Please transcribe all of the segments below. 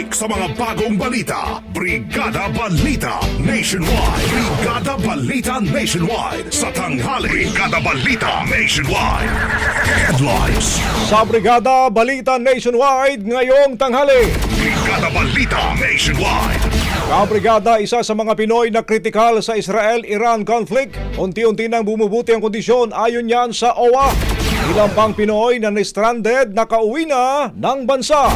Siksik sa mga bagong balita. Brigada Balita Nationwide. Brigada Balita Nationwide sa tanghali. Brigada Balita Nationwide. Headlines. Sa Brigada Balita Nationwide ngayong tanghali. Brigada Balita Nationwide. Kabrigada, isa sa mga Pinoy na kritikal sa Israel-Iran conflict, unti-unti nang bumubuti ang kondisyon ayon yan sa OWA. Ilang pang Pinoy na na-stranded nakauwi na ng bansa.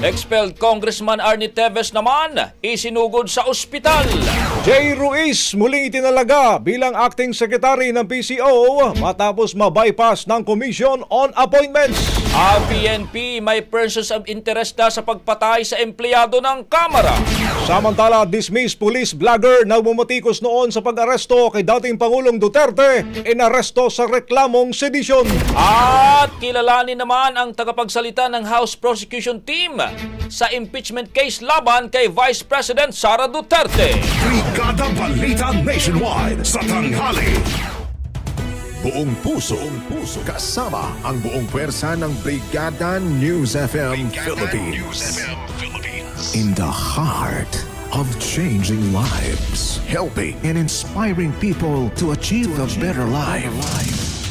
Expelled Congressman Arnie Teves naman isinugod sa ospital. Jay Ruiz muling itinalaga bilang acting secretary ng PCO matapos ma-bypass ng Commission on Appointments. Ang PNP may persons of interest na sa pagpatay sa empleyado ng Kamara. Samantala, dismissed police vlogger na bumatikos noon sa pag-aresto kay dating Pangulong Duterte, inaresto sa reklamong sedisyon. At kilalanin naman ang tagapagsalita ng House Prosecution Team sa impeachment case laban kay Vice President Sara Duterte. Brigada Balita Nationwide sa tanghali. Buong puso, buong puso, kasama ang buong pwersa ng Brigada News FM Philippines. In the heart of changing lives, helping and inspiring people to achieve a better life.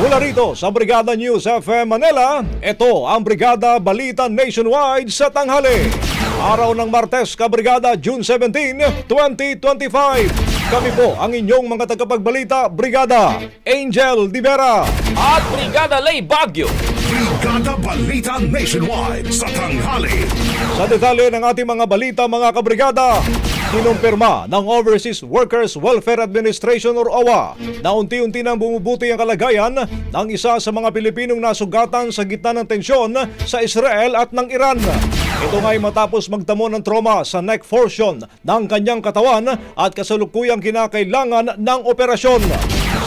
Mula rito sa Brigada News FM Manila, ito ang Brigada Balita Nationwide sa tanghali. Araw ng Martes, Kabrigada, June 17, 2025. Kami po ang inyong mga tagapagbalita, Brigada Angel Divera. At Brigada Lay Bagyo. Brigada Balita Nationwide sa tanghali. Sa detalye ng ating mga balita mga kabrigada, kinumpirma ng Overseas Workers Welfare Administration or OWA na unti-unti nang bumubuti ang kalagayan ng isa sa mga Pilipinong nasugatan sa gitna ng tensyon sa Israel at ng Iran. Ito nga ay matapos magtamo ng trauma sa neck portion ng kanyang katawan at kasalukuyang kinakailangan ng operasyon.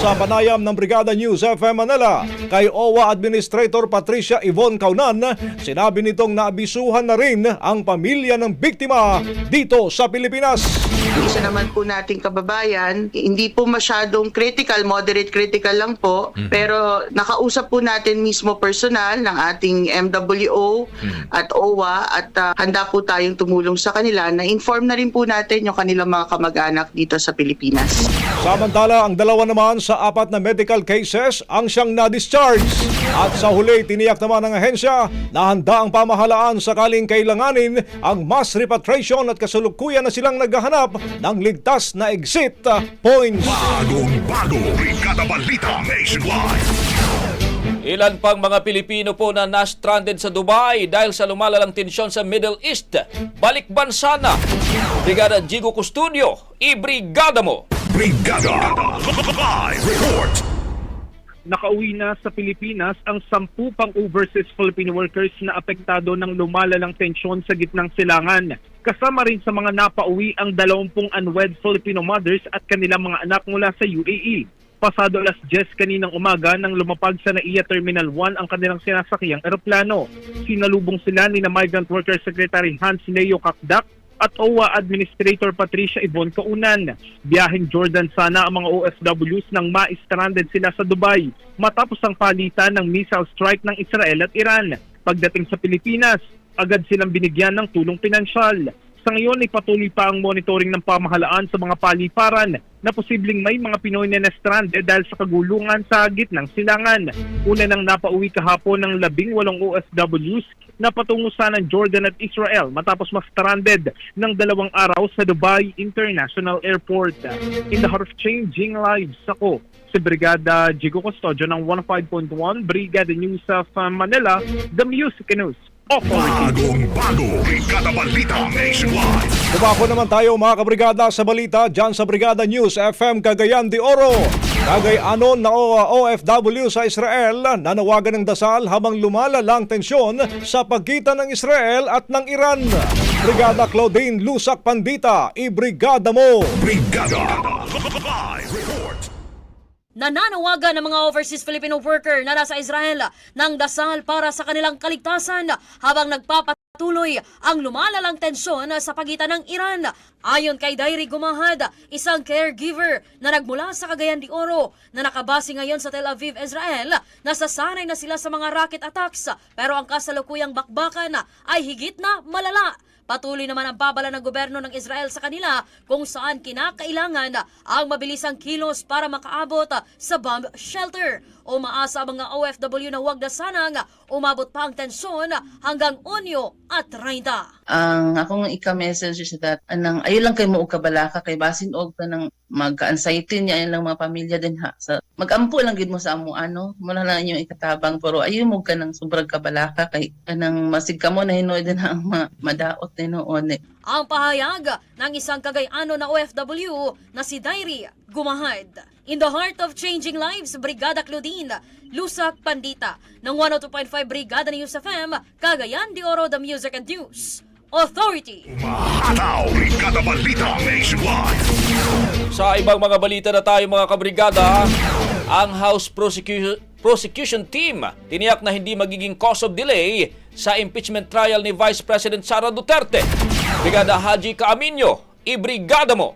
Sa panayam ng Brigada News FM Manila kay OWA Administrator Patricia Yvonne Kaunan, sinabi nitong naabisuhan na rin ang pamilya ng biktima dito sa Pilipinas. Isa naman po nating kababayan, hindi po masyadong critical, moderate critical lang po, pero nakausap po natin mismo personal ng ating MWO at OWA at ah, handa po tayong tumulong sa kanila na inform na rin po natin yung kanilang mga kamag-anak dito sa Pilipinas. Samantala, ang dalawa naman sa apat na medical cases ang siyang na-discharge. At sa huli, tiniyak naman ng ahensya na handa ang pamahalaan sakaling kailanganin ang mass repatriation at kasalukuyan na silang naghahanap ng ligtas na exit points. Bagong bago, Brigada Balita Nationwide. Ilan pang mga Pilipino po na na-stranded sa Dubai dahil sa lumalalang tensyon sa Middle East. Balik bansa na. Brigada Jigo Custodio, ibrigada mo. Brigada Live Report. nakauwi na sa Pilipinas ang sampu pang overseas Filipino workers na apektado ng lumalalang tensyon sa gitnang silangan. Kasama rin sa mga napauwi ang 20 unwed Filipino mothers at kanilang mga anak mula sa UAE. Pasado alas 10 kaninang umaga nang lumapag sa NAIA Terminal 1 ang kanilang sinasakyang eroplano. Sinalubong sila ni na Migrant Worker Secretary Hans Leo Kakdak at OWA Administrator Patricia Yvonne Kaunan. Biyaheng Jordan sana ang mga OFWs nang ma-stranded sila sa Dubai matapos ang palitan ng missile strike ng Israel at Iran. Pagdating sa Pilipinas, agad silang binigyan ng tulong pinansyal. Sa ngayon ay patuloy pa ang monitoring ng pamahalaan sa mga paliparan na posibleng may mga Pinoy na na-stranded dahil sa kagulungan sa gitnang silangan. Una nang napauwi kahapon ng labing walong OFWs na patungo sana ng Jordan at Israel matapos ma-stranded ng dalawang araw sa Dubai International Airport. In the heart of changing lives, ako si Brigada Jigo Custodio ng 105.1 Brigada News of uh, Manila, The Music News. Bagong bago, Brigada Balita Nationwide. Dumako naman tayo mga kabrigada sa balita dyan sa Brigada News FM Cagayan de Oro. Cagayanon na OFW sa Israel nanawagan ng dasal habang lumalalang tensyon sa pagitan ng Israel at ng Iran. Brigada Claudine Lusak Pandita, ibrigada mo! Brigada. Nananawagan ng mga overseas Filipino worker na nasa Israel ng dasal para sa kanilang kaligtasan habang nagpapatuloy ang lumalalang tensyon sa pagitan ng Iran. Ayon kay Dairi Gumahad, isang caregiver na nagmula sa Cagayan de Oro na nakabase ngayon sa Tel Aviv, Israel, nasasanay na sila sa mga rocket attacks pero ang kasalukuyang bakbakan ay higit na malala. Patuloy naman ang babala ng gobyerno ng Israel sa kanila kung saan kinakailangan ang mabilisang kilos para makaabot sa bomb shelter. Umaasa ang mga OFW na huwag na sanang umabot pa ang tensyon hanggang Unyo at 30. ang akong ika-message sa that anang ayo lang kay mo kabalaka kay basin og tanang magka-anxiety niya ayun lang mga pamilya din ha sa magampo lang gid mo sa amo ano mo na lang inyong ikatabang pero ayo mo ka ng sobrang kabalaka kay kanang masig ka mo na hinoy din ang ma- madaot ni noon eh. Ang pahayag ng isang Cagayano na OFW na si Dairi Gumahad. In the heart of changing lives, Brigada Claudine, Lusak Pandita ng 102.5 Brigada News FM, Cagayan de Oro, The Music and News Authority. Mahataw, Brigada Balita Nationwide. Sa ibang mga balita na tayo mga kabrigada, ang House Prosecution, Prosecution Team tiniyak na hindi magiging cause of delay sa impeachment trial ni Vice President Sara Duterte. Brigada Haji Kaaminyo, ibrigada mo!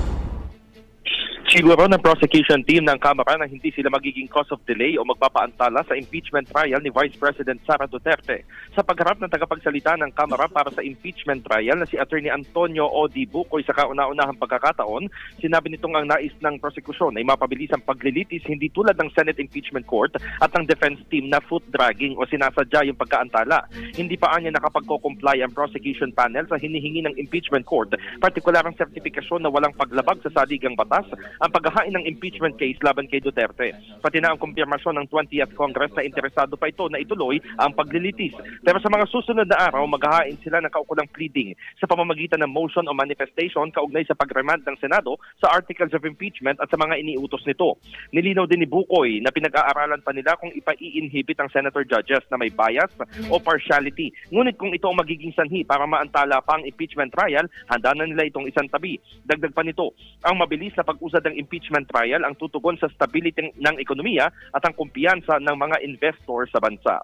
Siguro ng prosecution team ng Kamara na hindi sila magiging cause of delay o magpapaantala sa impeachment trial ni Vice President Sara Duterte. Sa pagharap ng tagapagsalita ng Kamara para sa impeachment trial na si Attorney Antonio Odi Bukoy sa kauna-unahang pagkakataon, sinabi nitong ang nais ng prosekusyon ay mapabilis ang paglilitis hindi tulad ng Senate Impeachment Court at ng defense team na foot dragging o sinasadya yung pagkaantala. Hindi pa anya nakapagko-comply ang prosecution panel sa hinihingi ng impeachment court, partikular ang sertifikasyon na walang paglabag sa saligang batas ang paghahain ng impeachment case laban kay Duterte. Pati na ang kumpirmasyon ng 20th Congress na interesado pa ito na ituloy ang paglilitis. Pero sa mga susunod na araw, maghahain sila ng kaukulang pleading sa pamamagitan ng motion o manifestation kaugnay sa pagremand ng Senado sa articles of impeachment at sa mga iniutos nito. Nilinaw din ni Bukoy na pinag-aaralan pa nila kung ipa-i-inhibit ang senator judges na may bias o partiality. Ngunit kung ito ang magiging sanhi para maantala pa ang impeachment trial, handa na nila itong isang tabi. Dagdag pa nito, ang mabilis na pag-usad impeachment trial ang tutugon sa stability ng ekonomiya at ang kumpiyansa ng mga investor sa bansa.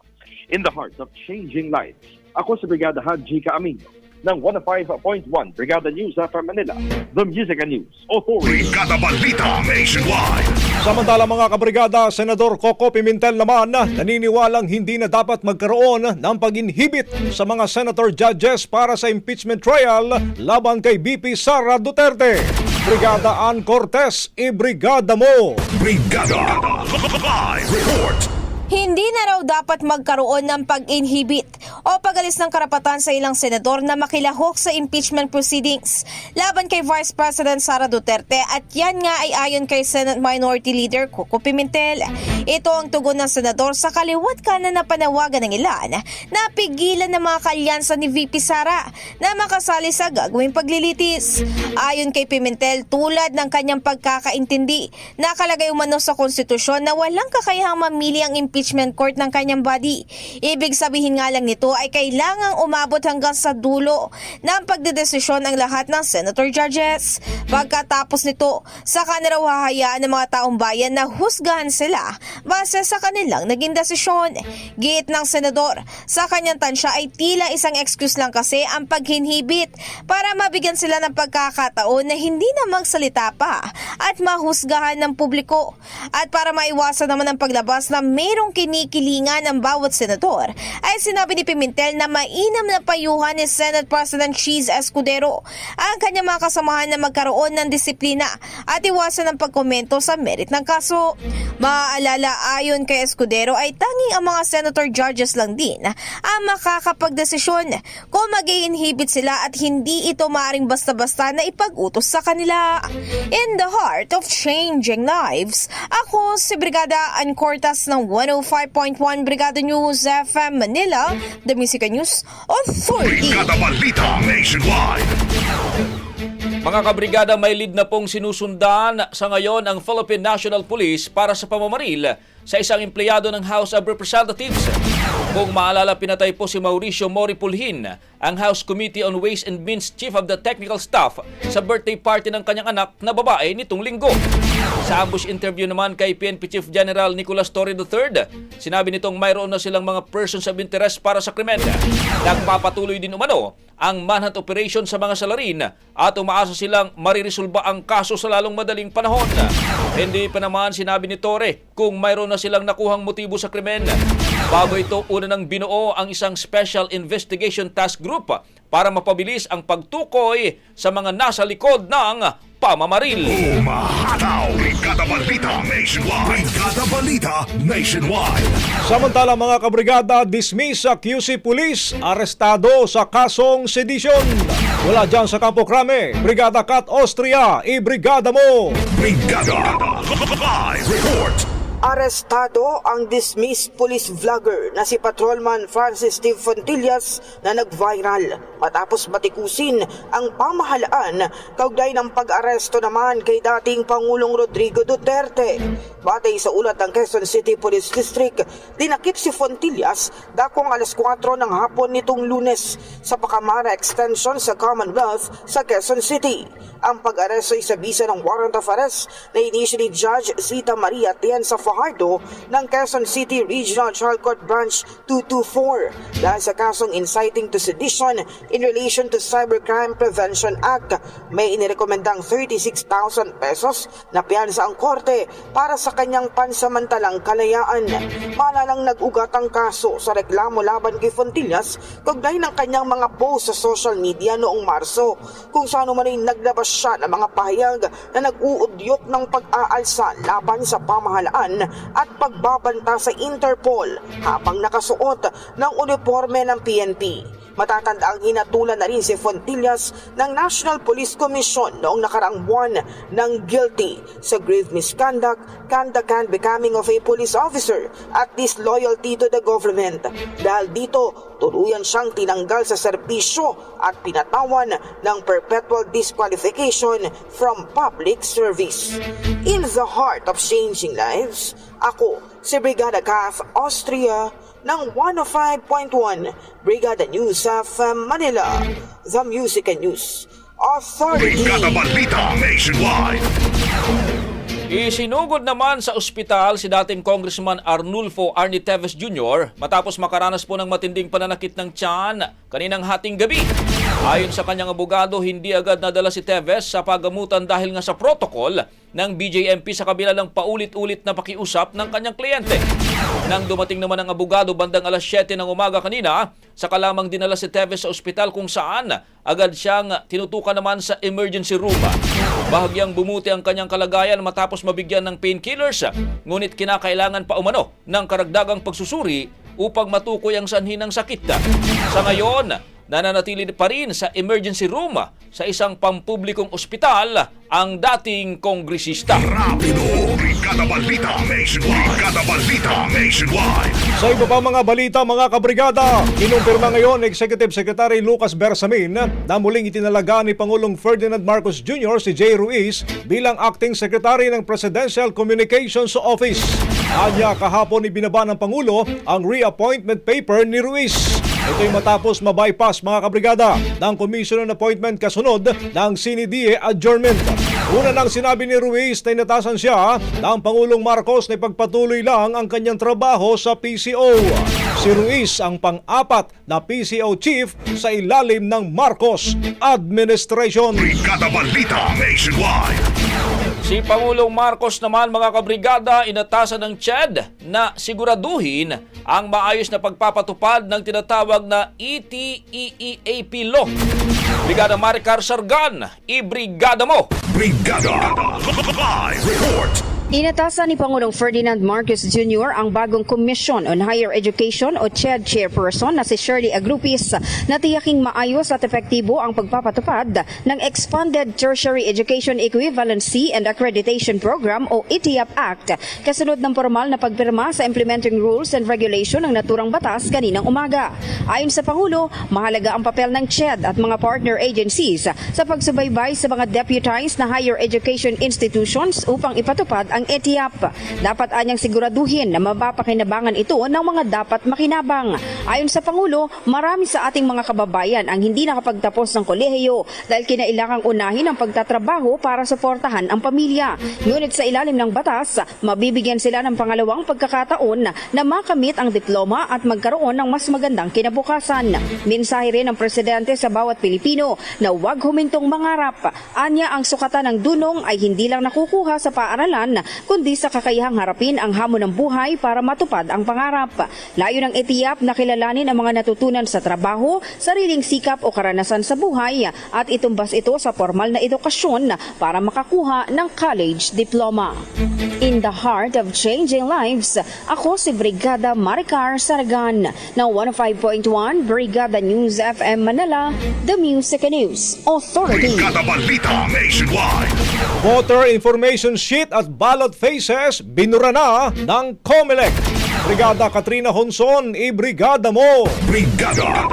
In the heart of changing lives, ako si Brigada Haji Kaamin ng 105.1 Brigada News FM Manila, the Music and News Authority. Brigada Balita Nationwide. Samantala mga kabrigada, Senador Coco Pimentel naman naniniwalang hindi na dapat magkaroon ng pag-inhibit sa mga senator judges para sa impeachment trial laban kay BP Sara Duterte. Brigada Ann Cortez, ibrigada mo! Brigada Live Report. Hindi na raw dapat magkaroon ng pag-inhibit o pagalis ng karapatan sa ilang senador na makilahok sa impeachment proceedings laban kay Vice President Sara Duterte at yan nga ay ayon kay Senate Minority Leader Coco Pimentel. Ito ang tugon ng senador sa kaliwat kanan na panawagan ng ilan na pigilan ng mga kalyansa ni VP Sara na makasali sa gagawing paglilitis. Ayon kay Pimentel, tulad ng kanyang pagkakaintindi, nakalagay umano sa konstitusyon na walang kakayahang mamili ang impeachment court ng kanyang body. Ibig sabihin nga lang nito ay kailangang umabot hanggang sa dulo ng pagdedesisyon ang lahat ng senator judges. Pagkatapos nito, saka na raw hahayaan ng mga taong bayan na husgahan sila base sa kanilang naging desisyon. Giit ng senador, sa kanyang tansya ay tila isang excuse lang kasi ang paghinhibit para mabigyan sila ng pagkakataon na hindi na magsalita pa at mahusgahan ng publiko. At para maiwasan naman ang paglabas na mayroong kinikilingan ng bawat senador, ay sinabi ni Pimentel na mainam na payuhan ni Senate President Cheese Escudero ang kanyang mga kasamahan na magkaroon ng disiplina at iwasan ang pagkomento sa merit ng kaso. Maaalala ayon kay Escudero ay tanging ang mga senator judges lang din ang makakapagdesisyon kung mag inhibit sila at hindi ito maaring basta-basta na ipag-utos sa kanila. In the heart of changing lives, ako si Brigada Ancortas ng 105.1 Brigada News FM Manila, The Music News Authority. Brigada Balita Nationwide. Mga kabrigada, may lead na pong sinusundan sa ngayon ang Philippine National Police para sa pamamaril sa isang empleyado ng House of Representatives. Kung maalala, pinatay po si Mauricio Mori Pulhin, ang House Committee on Ways and Means Chief of the Technical Staff sa birthday party ng kanyang anak na babae nitong linggo. Sa ambush interview naman kay PNP Chief General Nicolas Torre III, sinabi nitong mayroon na silang mga persons of interest para sa krimen. Nagpapatuloy din umano ang manhunt operation sa mga salarin at umaasa silang mariresolba ang kaso sa lalong madaling panahon. Hindi pa naman sinabi ni Torre kung mayroon na silang nakuhang motibo sa krimen. Bago ito, una nang binuo ang isang Special Investigation Task Group para mapabilis ang pagtukoy sa mga nasa likod ng pamamaril. Umahataw. Brigada Balita Nationwide. Brigada Balita Nationwide. Samantala mga kabrigada, dismiss sa QC Police, arestado sa kasong sedisyon. Wala dyan sa Campo Crame, Brigada Kat Austria, ibrigada mo! Brigada Live Report. Arestado ang dismissed police vlogger na si Patrolman Francis Steve Fontillas na nag-viral matapos batikusin ang pamahalaan kaugnay ng pag-aresto naman kay dating Pangulong Rodrigo Duterte. Batay sa ulat ng Quezon City Police District, dinakip si Fontillas dakong alas 4 ng hapon nitong lunes sa Pacamara Extension sa Commonwealth sa Quezon City. Ang pag-aresto ay sa bisa ng warrant of arrest na inisyo ni Judge Zita Maria Tienza Fajardo ng Quezon City Regional Trial Court Branch 224 dahil sa kasong inciting to sedition in relation to Cybercrime Prevention Act. May inirekomendang 36,000 pesos na piyansa ang korte para sa kanyang pansamantalang kalayaan. Malalang nag-ugat ang kaso sa reklamo laban kay Fontillas kaugnay ng kanyang mga post sa social media noong Marso kung saan man naglabas siya ng mga pahayag na nag-uudyok ng pag-aalsa laban sa pamahalaan at pagbabanta sa Interpol habang nakasuot ng uniforme ng PNP. Matatanda ang hinatulan na rin si Fontillas ng National Police Commission noong nakaraang buwan ng guilty sa grave misconduct, conduct becoming of a police officer at disloyalty to the government. Dahil dito, tuluyan siyang tinanggal sa serbisyo at pinatawan ng perpetual disqualification from public service. In the heart of changing lives, ako si Brigada Calf Austria ng 105.1 Brigada News of Manila, The Music and News Authority. Brigada Balita Nationwide. Isinugod naman sa ospital si dating Congressman Arnulfo Arnie Teves Jr. matapos makaranas po ng matinding pananakit ng tiyan kaninang hating gabi. Ayon sa kanyang abogado, hindi agad nadala si Teves sa pagamutan dahil nga sa protocol ng BJMP sa kabila ng paulit-ulit na pakiusap ng kanyang kliyente. Nang dumating naman ang abogado bandang alas 7 ng umaga kanina, saka lamang dinala si Teves sa ospital kung saan agad siyang tinutukan naman sa emergency room. Bahagyang bumuti ang kanyang kalagayan matapos mabigyan ng painkillers, ngunit kinakailangan pa umano ng karagdagang pagsusuri upang matukoy ang sanhi ng sakit. Sa ngayon, nananatili pa rin sa emergency room sa isang pampublikong ospital ang dating kongresista. Rapido. Brigada Balita Nationwide. Brigada Balita Nationwide. Sa iba pa mga balita mga kabrigada, kinumpirma ngayon Executive Secretary Lucas Bersamin na muling itinalaga ni Pangulong Ferdinand Marcos Jr. si Jay Ruiz bilang Acting Secretary ng Presidential Communications Office. Anya kahapon ibinaba ng Pangulo ang reappointment paper ni Ruiz. Ito'y matapos mabypass mga kabrigada ng Commission on Appointment kasunod ng CNDA adjournment. Una nang sinabi ni Ruiz na inatasan siya ng Pangulong Marcos na ipagpatuloy lang ang kanyang trabaho sa PCO. Si Ruiz ang pang-apat na PCO chief sa ilalim ng Marcos Administration. Brigada Balita Nationwide. Si Pangulong Marcos naman mga kabrigada inatasan ng CHED na siguraduhin ang maayos na pagpapatupad ng tinatawag na ETEEAP law. Brigada Maricar Sargan, ibrigada mo! Brigada. Live report. Inatasan ni Pangulong Ferdinand Marcos Jr. ang bagong Commission on Higher Education o CHED chairperson na si Shirley Agrupis na tiyaking maayos at epektibo ang pagpapatupad ng Expanded Tertiary Education Equivalency and Accreditation Program o ETIAP Act kasunod ng formal na pagpirma sa Implementing Rules and Regulation ng naturang batas kaninang umaga. Ayon sa Pangulo, mahalaga ang papel ng CHED at mga partner agencies sa pagsubaybay sa mga deputized na higher education institutions upang ipatupad ang ETIAP. Dapat anyang siguraduhin na mapapakinabangan ito ng mga dapat makinabang. Ayon sa Pangulo, marami sa ating mga kababayan ang hindi nakapagtapos ng kolehiyo dahil kinailangang unahin ang pagtatrabaho para suportahan ang pamilya. Ngunit sa ilalim ng batas, mabibigyan sila ng pangalawang pagkakataon na makamit ang diploma at magkaroon ng mas magandang kinabukasan. Mensahe rin ng Presidente sa bawat Pilipino na huwag humintong mangarap. Anya ang sukatan ng dunong ay hindi lang nakukuha sa paaralan kundi sa kakayahang harapin ang hamon ng buhay para matupad ang pangarap. Layo ng ETIAP na kilalanin ang mga natutunan sa trabaho, sariling sikap o karanasan sa buhay at itumbas ito sa formal na edukasyon para makakuha ng college diploma. In the heart of changing lives, ako si Brigada Maricar Saragan ng 105.1 Brigada News FM Manila, The Music News Authority. Brigada Balita Nationwide. Voter information sheet at ballot faces binura na ng COMELEC. Brigada Katrina Honson, ibrigada mo! Brigada.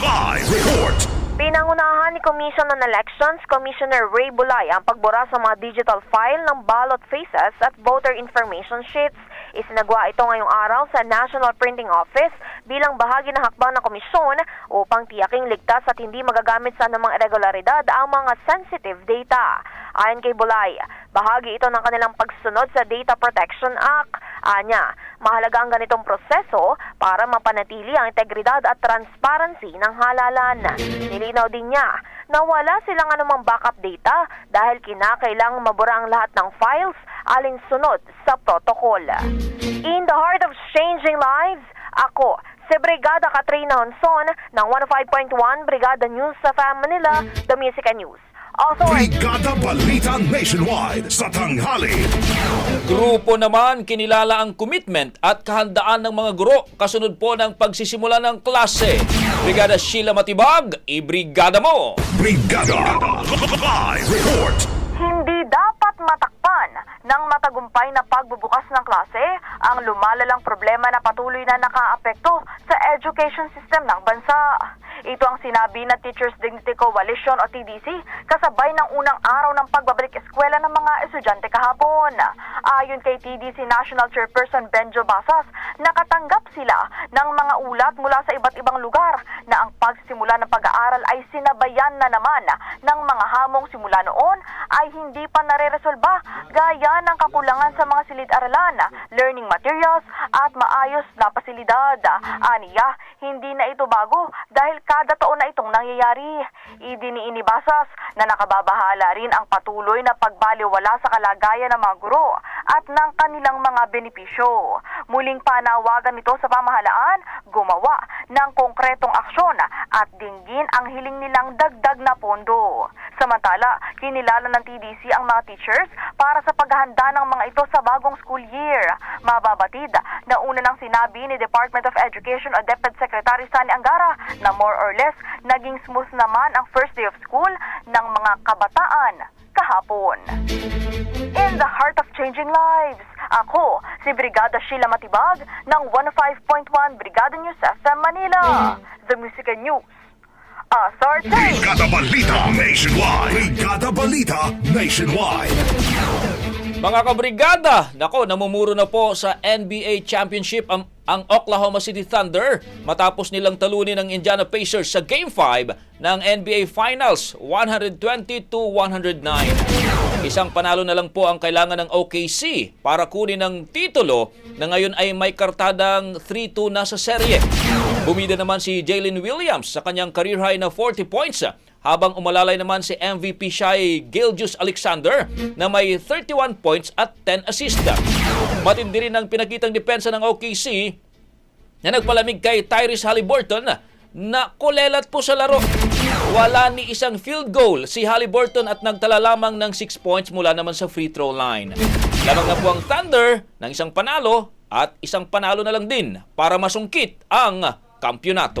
Live report. Pinangunahan ni Commission on Elections, Commissioner Ray Bulay ang pagbura sa mga digital file ng ballot faces at voter information sheets. Isinagawa ito ngayong araw sa National Printing Office bilang bahagi ng hakbang ng komisyon upang tiyaking ligtas at hindi magagamit sa anumang irregularidad ang mga sensitive data. Ayon kay Bulay, bahagi ito ng kanilang pagsunod sa Data Protection Act. Anya, mahalaga ang ganitong proseso para mapanatili ang integridad at transparency ng halalan. Nilinaw din niya na wala silang anumang backup data dahil kinakailangang mabura ang lahat ng files alinsunod sa protocol. In the heart of changing lives, ako, si Brigada Katrina Honson ng 105.1 Brigada News sa Manila, The Music and News Authority. Brigada Balita Nationwide sa tanghali. Grupo naman kinilala ang commitment at kahandaan ng mga guro kasunod po ng pagsisimula ng klase. Brigada Sheila Matibag, ibrigada mo! Brigada Live Report. Hindi dapat matakpan ng matagumpay na pagbubukas ng klase ang lumalalang problema na patuloy na nakaapekto sa education system ng bansa. Ito ang sinabi ng Teachers Dignity Coalition o TDC kasabay ng unang araw ng pagbabalik eskwela ng mga estudyante kahapon. Ayon kay TDC National Chairperson Benjo Basas, nakatanggap sila ng mga ulat mula sa iba't ibang lugar na ang pagsimula ng pag-aaral ay sinabayan na naman ng mga hamong simula noon ay hindi pa nare-resolba gaya ng kakulangan sa mga silid-aralan, learning materials at maayos na pasilidad. Aniya, hindi na ito bago dahil kada taon na itong nangyayari. Idiniinibasas na nakababahala rin ang patuloy na pagbaliwala sa kalagayan ng mga guro at ng kanilang mga benepisyo. Muling panawagan nito sa pamahalaan, gumawa ng konkretong aksyon at dinggin ang hiling nilang dagdag na pondo. Samantala, kinilala ng TDC ang mga teachers para sa paghahanda ng mga ito sa bagong school year. Mababatid na una nang sinabi ni Department of Education o DepEd Secretary Sani Angara na more or less naging smooth naman ang first day of school ng mga kabataan kahapon. In the heart of changing lives, ako si Brigada Sheila Matibag ng 105.1 Brigada News FM Manila. The Music and News. Authority. Brigada Balita Nationwide. Brigada Balita Nationwide. Mga kabrigada, nako, namumuro na po sa NBA Championship ang, ang Oklahoma City Thunder matapos nilang talunin ng Indiana Pacers sa Game 5 ng NBA Finals, 120-109. Isang panalo na lang po ang kailangan ng OKC para kunin ang titulo na ngayon ay may kartadang 3-2 na sa serye. Bumida naman si Jalen Williams sa kanyang career high na 40 points habang umalalay naman si MVP Shai Gilgeous Alexander na may 31 points at 10 assists. Matindi rin ang pinakitang depensa ng OKC na nagpalamig kay Tyrese Halliburton na kulelat po sa laro. Wala ni isang field goal si Halliburton at nagtala lamang ng 6 points mula naman sa free throw line. Lamang na po ang Thunder ng isang panalo at isang panalo na lang din para masungkit ang kampyonato.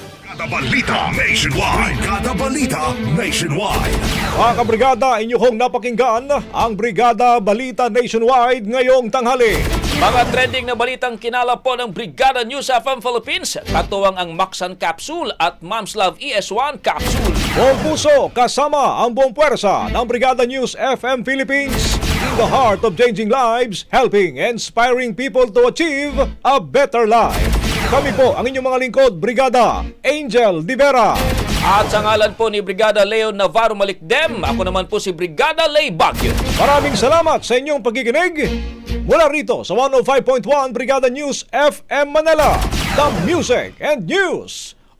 Brigada Balita Nationwide. Brigada Balita Nationwide. Mga kabrigada, inyong napakinggan ang Brigada Balita Nationwide ngayong tanghali. Mga trending na balitang kinala po ng Brigada News FM Philippines, katuwang ang Maxan Capsule at Mom's Love ES1 Capsule. Buong puso kasama ang buong puwersa ng Brigada News FM Philippines in the heart of changing lives, helping, inspiring people to achieve a better life. Kami po ang inyong mga lingkod, Brigada Angel Divera. At sa ngalan po ni Brigada Leo Navarro Malikdem, ako naman po si Brigada Lay Bagyo. Maraming salamat sa inyong pagkikinig. Mula rito sa 105.1 Brigada News FM Manila, The Music and News